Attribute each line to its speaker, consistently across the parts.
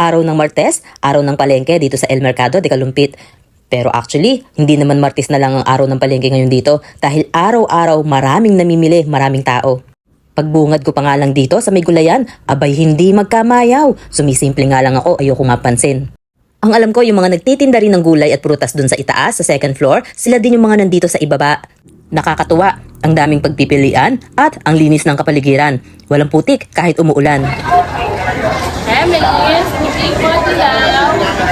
Speaker 1: Araw ng Martes, araw ng palengke dito sa El Mercado de Calumpit. Pero actually, hindi naman Martes na lang ang araw ng palengke ngayon dito dahil araw-araw maraming namimili, maraming tao. Pagbungad ko pa nga lang dito sa may gulayan, abay hindi magkamayaw. Sumisimple nga lang ako, ayoko nga pansin. Ang alam ko, yung mga nagtitinda rin ng gulay at prutas dun sa itaas, sa second floor, sila din yung mga nandito sa ibaba. Nakakatuwa, ang daming pagpipilian at ang linis ng kapaligiran. Walang putik kahit umuulan.
Speaker 2: Dilaw.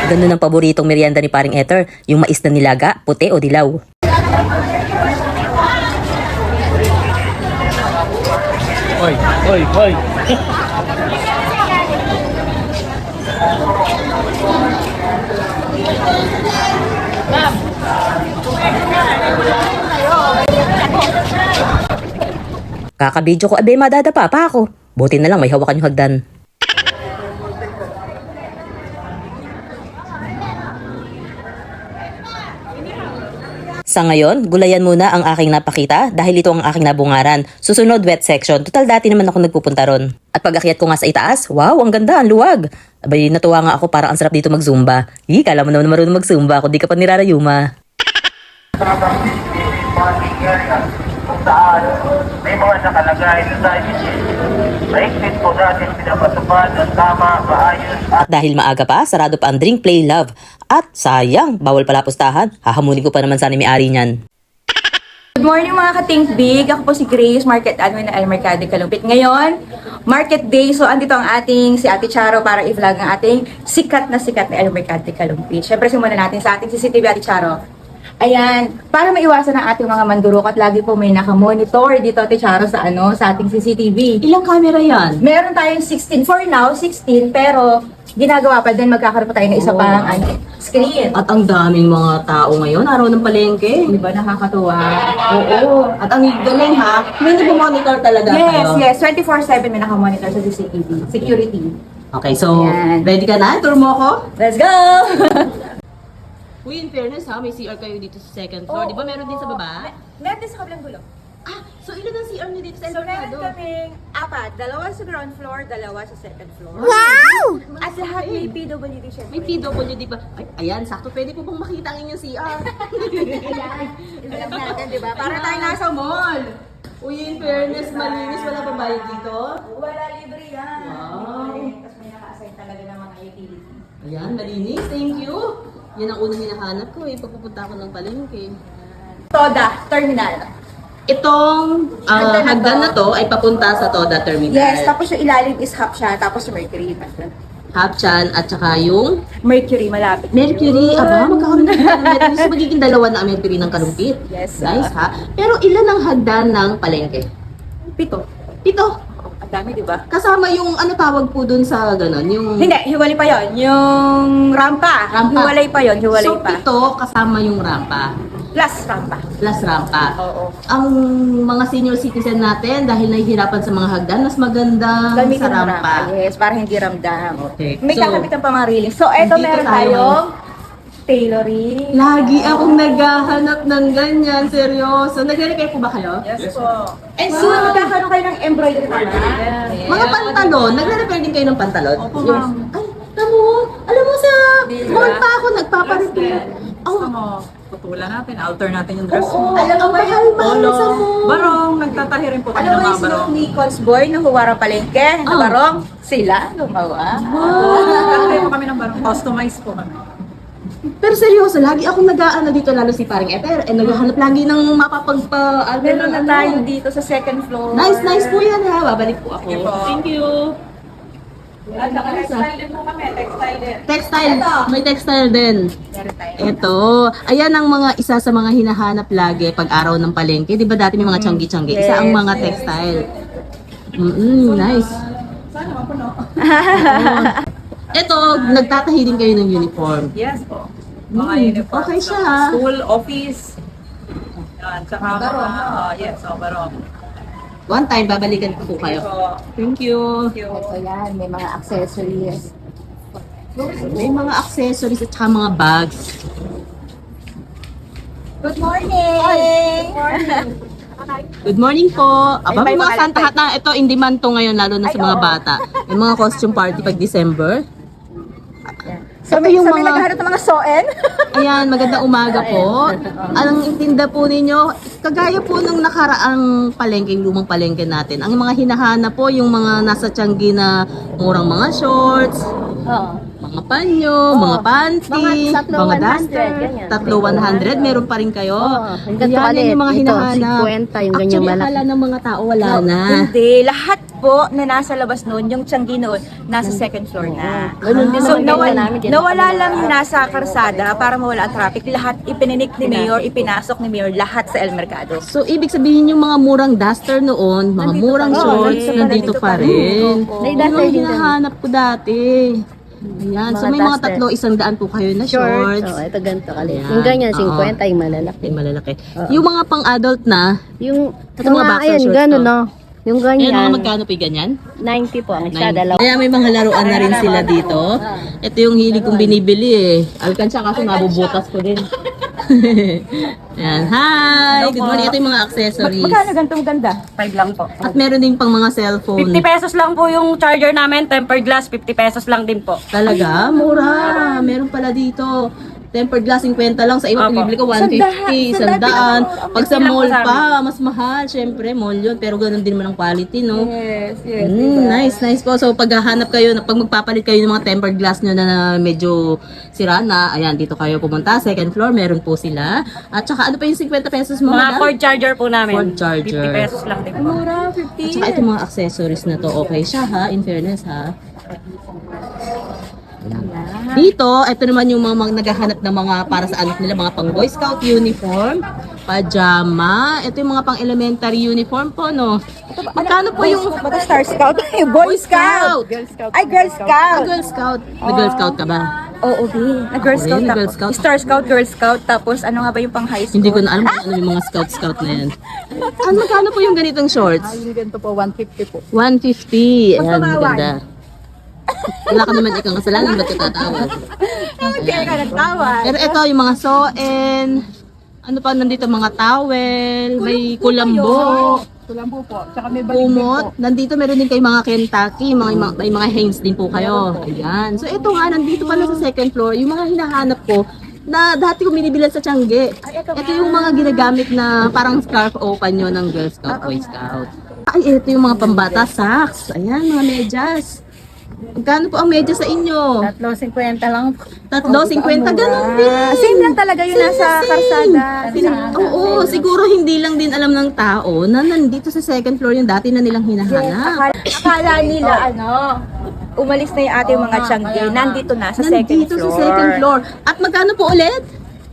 Speaker 1: Ganun ang paboritong merienda ni paring Ether, yung mais na nilaga, puti o dilaw.
Speaker 3: Hoy, hoy.
Speaker 2: Ma'am,
Speaker 1: Kakabidyo ko, abe madadapa pa ako. Buti na lang may hawakan yung hagdan. Sa ngayon, gulayan muna ang aking napakita dahil ito ang aking nabungaran. Susunod wet section, total dati naman ako nagpupunta ron. At pag akyat ko nga sa itaas, wow, ang ganda, ang luwag. Abay, natuwa nga ako parang ang sarap dito mag-zumba. Ih, kala mo naman marunong mag-zumba kung di ka pa nirarayuma.
Speaker 4: kung saan may mga nakalagay na signage. Mahigpit po natin pinapatupad ng tama, maayos At
Speaker 1: dahil maaga pa, sarado pa ang drink, play, love. At sayang, bawal pala pustahan. Hahamunin ko pa naman sana may ari niyan.
Speaker 5: Good morning mga ka-Think Big. Ako po si Grace, Market Admin ng El Mercado Kalumpit. Ngayon, Market Day. So, andito ang ating si Ate Charo para i-vlog ang ating sikat na sikat na El Mercado Kalumpit. Siyempre, simulan natin sa ating CCTV Ate Charo. Ayan, para maiwasan ang ating mga mandurok at lagi po may naka-monitor dito Ate Charo sa ano, sa ating CCTV.
Speaker 1: Ilang camera yan?
Speaker 5: Meron tayong 16 for now, 16 pero ginagawa pa din magkakaroon pa tayo ng isa
Speaker 1: Oh.
Speaker 5: pang ano, screen.
Speaker 1: At ang daming mga tao ngayon, araw ng palengke.
Speaker 5: Di ba nakakatuwa?
Speaker 1: Oo. At ang galing ha, may nag-monitor talaga
Speaker 5: Yes,
Speaker 1: kayo.
Speaker 5: yes. 24-7 may nakamonitor sa CCTV. Security.
Speaker 1: Okay, so,
Speaker 5: Yan.
Speaker 1: ready ka na? Tour mo ako?
Speaker 5: Let's go!
Speaker 1: Uy, in fairness ha, may CR kayo dito sa second floor. Di ba meron din sa baba?
Speaker 5: Meron din sa kabilang gulo.
Speaker 1: Ah, so ilan ang CR niyo dito sa
Speaker 5: So, meron
Speaker 1: Mercado?
Speaker 5: kaming apat. Dalawa sa ground floor, dalawa sa second floor. Wow! At lahat may PWD syempre.
Speaker 1: May PWD ba? Ay, ayan, sakto. Pwede po bang makita ang inyong CR?
Speaker 5: Ayan. Alam natin, di ba? Para tayo nasa mall.
Speaker 1: Uy, in fairness, malinis. Wala pa bayad dito?
Speaker 5: Wala libre yan.
Speaker 1: Wow.
Speaker 5: Tapos may naka-assign talaga ng mga utility.
Speaker 1: Ayan, malinis. Thank you. Yan ang unang hinahanap ko eh, pagpupunta ko ng palengke.
Speaker 5: Toda, terminal.
Speaker 1: Itong ah,
Speaker 5: Hagdan na
Speaker 1: hagdan
Speaker 5: to.
Speaker 1: na to ay papunta sa Toda Terminal.
Speaker 5: Yes, tapos yung ilalim is siya, tapos yung Mercury.
Speaker 1: Hapchan at saka yung
Speaker 5: Mercury, malapit.
Speaker 1: Mercury. Aba, magkakaroon ng Mercury. So, magiging dalawa na ang Mercury ng Kalumpit.
Speaker 5: Yes,
Speaker 1: Nice ha? Pero ilan ang hagdan ng palengke?
Speaker 5: Pito.
Speaker 1: Pito.
Speaker 5: Ang dami, di ba?
Speaker 1: Kasama yung ano tawag po dun sa ganon, yung...
Speaker 5: Hindi, hiwalay pa yon Yung rampa.
Speaker 1: Rampa.
Speaker 5: Hiwalay pa yon hiwalay
Speaker 1: so,
Speaker 5: pa.
Speaker 1: pito kasama yung rampa.
Speaker 5: Plus rampa.
Speaker 1: Plus rampa.
Speaker 5: Oo.
Speaker 1: Ang mga senior citizen natin, dahil nahihirapan sa mga hagdan, mas maganda
Speaker 5: Gamitin
Speaker 1: sa
Speaker 5: mo
Speaker 1: rampa.
Speaker 5: Yes, para hindi ramdam.
Speaker 1: Okay.
Speaker 5: May
Speaker 1: So,
Speaker 5: kakapitan pa mga railing. So, eto meron
Speaker 1: tayo
Speaker 5: tayong tailoring.
Speaker 1: Lagi akong naghahanap ng ganyan, seryoso. Nagre-repair po ba kayo?
Speaker 5: Yes po. And
Speaker 1: Wow.
Speaker 5: soon, magkakaroon kayo ng embroidery pa
Speaker 1: Mga pantalon, nagre-repair din kayo ng pantalon?
Speaker 5: Opo,
Speaker 1: yes.
Speaker 5: ma'am.
Speaker 1: Ay, tamo, alam mo sa mall pa ako nagpaparepair. Ang,
Speaker 6: Gusto mo, putulan natin, alter natin yung dress
Speaker 1: oo,
Speaker 6: mo.
Speaker 1: alam ang mahal-mahal
Speaker 6: Polo.
Speaker 1: sa mall.
Speaker 6: Barong, nagtatahi rin po kami
Speaker 5: Alam
Speaker 6: ng
Speaker 5: mo
Speaker 6: mga
Speaker 5: yung
Speaker 6: barong.
Speaker 5: Snoop Nichols boy na huwarang palengke, na
Speaker 1: Oh.
Speaker 5: barong, sila gumawa.
Speaker 6: Nagtatahi po kami ng barong. Customize po kami.
Speaker 1: Pero seryoso, lagi akong nag-aano dito, lalo si paring Eter, eh, naghahanap lagi ng mapapagpa... ano,
Speaker 5: Meron na
Speaker 1: ano.
Speaker 5: tayo dito sa second floor.
Speaker 1: Nice, nice po yan ha. Babalik po ako. Thank you.
Speaker 6: At naka-textile din po kami, textile din.
Speaker 1: Textile. May textile din. Ito. Ayan ang mga isa sa mga hinahanap lagi pag araw ng palengke. Di ba dati may mga tiyanggi-tiyanggi? Isa ang mga textile. Mm nice.
Speaker 6: Sana mapuno.
Speaker 1: Ito, nagtatahi din kayo ng uniform.
Speaker 6: Yes po. Mga
Speaker 1: Hmm,
Speaker 6: uniform.
Speaker 1: okay siya, ha?
Speaker 6: School, office. Yan, tsaka mga, ah, yes, so barong.
Speaker 1: One time, babalikan ko po kayo. Thank you.
Speaker 6: thank you.
Speaker 5: Ito yan, may mga accessories.
Speaker 1: May mga accessories at saka mga bags.
Speaker 5: Good morning!
Speaker 1: Good morning po. Aba,
Speaker 5: Ay,
Speaker 1: may mga Santa hat na. Ito, in demand to ngayon, lalo na sa mga bata. May mga costume party pag December.
Speaker 5: Sa may,
Speaker 1: yung
Speaker 5: sa may
Speaker 1: mga-
Speaker 5: naghahanap ng mga soen.
Speaker 1: Ayan, magandang umaga po. Ang itinda po ninyo, kagaya po ng nakaraang palengke, yung lumang palengke natin. Ang mga hinahanap po, yung mga nasa tiyanggi na murang mga shorts, mga panyo, mga panty,
Speaker 7: Mga tatlo
Speaker 1: mga
Speaker 7: 100,
Speaker 1: duster.
Speaker 7: ganyan.
Speaker 1: Tatlo 100, meron pa rin kayo.
Speaker 7: Oo, yung ganito
Speaker 1: Yan, yan yung mga
Speaker 7: kalit. Ito,
Speaker 1: hinahanap.
Speaker 7: 50 yung ganyan
Speaker 1: Actually,
Speaker 7: malaki.
Speaker 1: akala ng mga tao wala na.
Speaker 5: Hindi, lahat po na nasa labas noon, yung tiyanggi noon, nasa second floor na.
Speaker 7: Ganun din
Speaker 5: So, nawala
Speaker 7: sa
Speaker 5: lang yung nasa karsada para mawala ang traffic. Lahat ipininik ni Mayor, ipinasok ni Mayor, lahat sa El Mercado.
Speaker 1: So, ibig sabihin yung mga murang duster noon, mga
Speaker 5: Nandito
Speaker 1: murang
Speaker 5: pa rin.
Speaker 1: shorts,
Speaker 5: Oo,
Speaker 1: nandito pa rin.
Speaker 7: May
Speaker 1: Yung
Speaker 7: duster
Speaker 1: mga
Speaker 7: din doon.
Speaker 1: hinahanap ko dati. Ayan. so,
Speaker 7: Mga
Speaker 1: may mga
Speaker 7: duster.
Speaker 1: tatlo, isang daan po kayo na shorts.
Speaker 7: Oh, ito ganito kalit.
Speaker 1: Ayan.
Speaker 7: Yung ganyan,
Speaker 1: Oo.
Speaker 7: 50 yung malalaki.
Speaker 1: Yung malalaki. Yung mga pang-adult na,
Speaker 7: Yung,
Speaker 1: Ito mga
Speaker 7: mga,
Speaker 1: boxer
Speaker 7: ayan,
Speaker 1: shorts
Speaker 7: gano'n,
Speaker 1: to.
Speaker 7: no? Yung
Speaker 1: ayan, mga
Speaker 7: ganyan,
Speaker 1: magkano po yung ganyan?
Speaker 7: 90 po ang isa,
Speaker 1: 90.
Speaker 7: dalawa.
Speaker 1: Kaya may mga laruan na rin sila dito. Ito yung hilig kong binibili eh. Alkansya kasi nabubutas ko din. Ayan. Hi! Good morning. Ito yung mga accessories.
Speaker 5: Magkano gantong ganda?
Speaker 6: 5 lang po.
Speaker 1: At meron din pang mga cellphone.
Speaker 6: 50 pesos lang po yung charger namin, tempered glass, 50 pesos lang din po.
Speaker 1: Talaga? Mura. Meron pala dito. Tempered glass, 50 lang. Sa iba,
Speaker 6: Opo.
Speaker 1: pinibili ko 150, 100. Pag sa mall pa, mas mahal. Siyempre, mall yun. Pero ganun din naman ang quality, no?
Speaker 5: Yes, yes.
Speaker 1: Mm, nice, nice po. So, pag hahanap kayo, pag magpapalit kayo ng mga tempered glass nyo na, na medyo sira na, ayan, dito kayo pumunta. Second floor, meron po sila. At saka, ano pa yung 50 pesos mo?
Speaker 6: Mga
Speaker 1: madam?
Speaker 6: cord charger po namin.
Speaker 1: Cord charger.
Speaker 6: 50 pesos lang din po.
Speaker 5: Mura,
Speaker 1: At
Speaker 5: 50.
Speaker 1: saka itong mga accessories na to, okay siya ha, in fairness ha. Dito, ito naman yung mga, mga naghahanap ng mga para sa anak nila, mga pang Boy Scout uniform, pajama, ito yung mga pang elementary uniform po, no? Magkano po yung
Speaker 5: Bata Star Scout? Yung Boy Scout!
Speaker 7: Girl Scout.
Speaker 5: Ay, Girl
Speaker 1: ah,
Speaker 5: Scout!
Speaker 1: Girl Scout? Na Girl Scout ka ba?
Speaker 5: Oo, B. Na Girl
Speaker 1: Ako
Speaker 5: Scout ako.
Speaker 1: Girl Scout.
Speaker 5: Star Scout, Girl Scout, tapos ano nga ba yung pang high school?
Speaker 1: Hindi ko na alam kung ano yung mga scout-scout na yan. Ano, magkano po yung ganitong shorts?
Speaker 7: Yung ganito po, 150 po.
Speaker 1: 150. Ayan, maganda. Wala ka naman ikang kasalanan, ba't ka tatawag?
Speaker 5: Kaya ka nagtawa.
Speaker 1: Pero ito, yung mga soen, ano pa nandito, mga towel, may kulambo,
Speaker 7: Kulambo po. Tsaka may
Speaker 1: kumot. Nandito meron din kayo mga Kentucky, mga, mga, may mga Hanes din po kayo. Ayan. So ito nga, nandito pala sa second floor, yung mga hinahanap ko, na dati ko binibilan sa Tiangge. Ito yung mga ginagamit na parang scarf open nyo ng Girl Scout, Boy Scout. Ay, ito yung mga pambata socks. Ayan, mga medyas. Magkano po ang medyas sa inyo?
Speaker 7: Tatlo, 50 lang po.
Speaker 1: Tatlo, 50, ganun din.
Speaker 5: Ah, Same lang talaga yung
Speaker 1: Same
Speaker 5: nasa karsada.
Speaker 1: Sin- Oo, siguro hindi lang din alam ng tao na nandito sa second floor yung dati na nilang hinahanap.
Speaker 5: Akala, akala nila, ano, umalis na yung ating mga tiyangge, nandito na sa second
Speaker 1: Nandito
Speaker 5: floor.
Speaker 1: sa second floor. At magkano po ulit?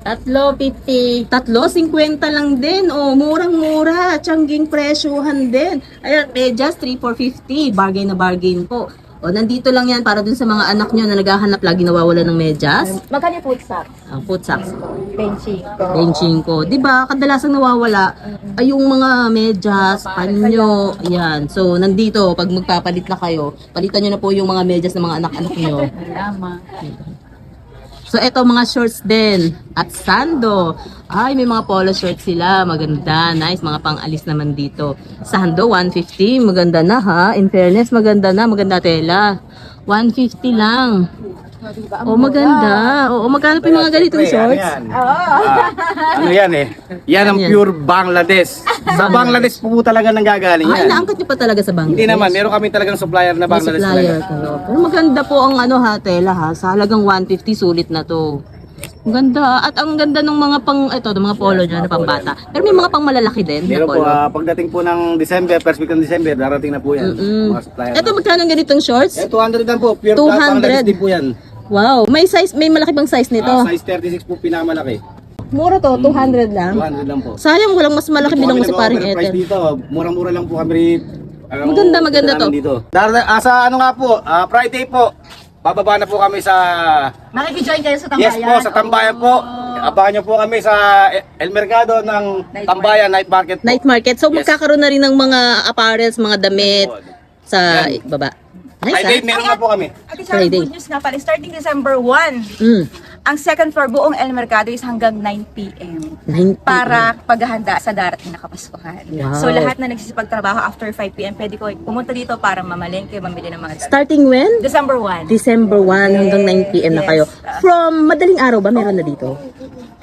Speaker 7: Tatlo, 50.
Speaker 1: Tatlo, 50 lang din. O, murang-mura. Tsangging presyuhan din. Ayan, medyas, 3 for 50. Bargain na bargain po. O, nandito lang yan para dun sa mga anak nyo na naghahanap lagi nawawala ng medyas.
Speaker 5: Magkano food socks?
Speaker 1: Ang foot socks.
Speaker 5: Benching ko.
Speaker 1: benching ko. 'Di ba? Kadalasan nawawala ay yung mga medyas, panyo, yan. So, nandito pag magpapalit na kayo, palitan niyo na po yung mga medyas ng mga anak-anak niyo. So, eto mga shorts din. At sando. Ay, may mga polo shorts sila. Maganda. Nice. Mga pang-alis naman dito. Sando, 150. Maganda na ha. In fairness, maganda na. Maganda tela. 150 lang. Oh, maganda. Oo, magkano po yung mga ganitong shorts?
Speaker 3: Ano yan eh? Yan ang
Speaker 1: yan?
Speaker 3: pure Bangladesh. Sa Bangladesh po talaga nanggagaling
Speaker 1: Ay,
Speaker 3: yan.
Speaker 1: naangkat niyo pa talaga sa Bangladesh?
Speaker 3: Hindi naman, meron kami talagang supplier na
Speaker 1: May
Speaker 3: Bangladesh
Speaker 1: supplier
Speaker 3: talaga.
Speaker 1: kayo. Pero maganda po ang ano ha, tela ha. Sa halagang 150, sulit na to. Ang ganda. At ang ganda ng mga pang, ito, ng mga polo dyan na pambata. Pero may mga pang malalaki din na
Speaker 3: Meron po,
Speaker 1: polo.
Speaker 3: ah, pagdating po ng December, first week ng December, darating na po yan.
Speaker 1: Mm.
Speaker 3: Mga supplier.
Speaker 1: Ito, magkano ang ganitong shorts?
Speaker 3: Eh, 200 lang po. Pure
Speaker 1: 200.
Speaker 3: Bangladesh din po yan.
Speaker 1: Wow. May size, may malaki bang size nito?
Speaker 3: Ah, size 36 po pinakamalaki.
Speaker 1: Mura to, 200 lang.
Speaker 3: 200 lang po.
Speaker 1: Sayang, walang mas malaki bilang mo si paring Ethel.
Speaker 3: dito. Murang-mura lang po kami. ah,
Speaker 1: Maganda, maganda to.
Speaker 3: Dito. Dar ah, sa ano nga po, ah, Friday po, bababa na po kami sa
Speaker 7: Makikijoin kayo sa
Speaker 3: Yes po, sa Tambayan po. Abangan niyo po kami sa El Mercado ng Tambayan Night Market po.
Speaker 1: Night market. So,
Speaker 3: Yes.
Speaker 1: magkakaroon na rin ng mga apparels, mga damit sa baba. Nice,
Speaker 3: Friday,
Speaker 1: ha?
Speaker 3: meron na po kami.
Speaker 5: Ate Sharon,
Speaker 1: Friday.
Speaker 5: good news nga pala. Starting December 1,
Speaker 1: Mm.
Speaker 5: Ang second floor buong El Mercado is hanggang 9 p.m.
Speaker 1: 9
Speaker 5: para paghahanda sa darating na Kapaskuhan.
Speaker 1: Wow.
Speaker 5: So lahat na nagsisipagtrabaho after 5 p.m. pwede ko pumunta dito para mamalengke, mamili ng mga
Speaker 1: Starting when?
Speaker 5: December 1.
Speaker 1: December 1 hanggang 9 p.m. na kayo. From madaling araw ba meron na dito?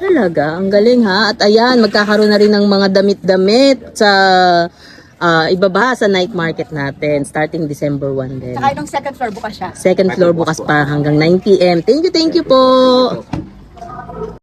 Speaker 1: Talaga, ang galing ha. At ayan, magkakaroon na rin ng mga damit-damit sa ah, ibaba sa night market natin starting December 1 din.
Speaker 5: Saka itong second floor bukas siya.
Speaker 1: Second floor bukas pa hanggang 9 p.m. Thank you, thank you po.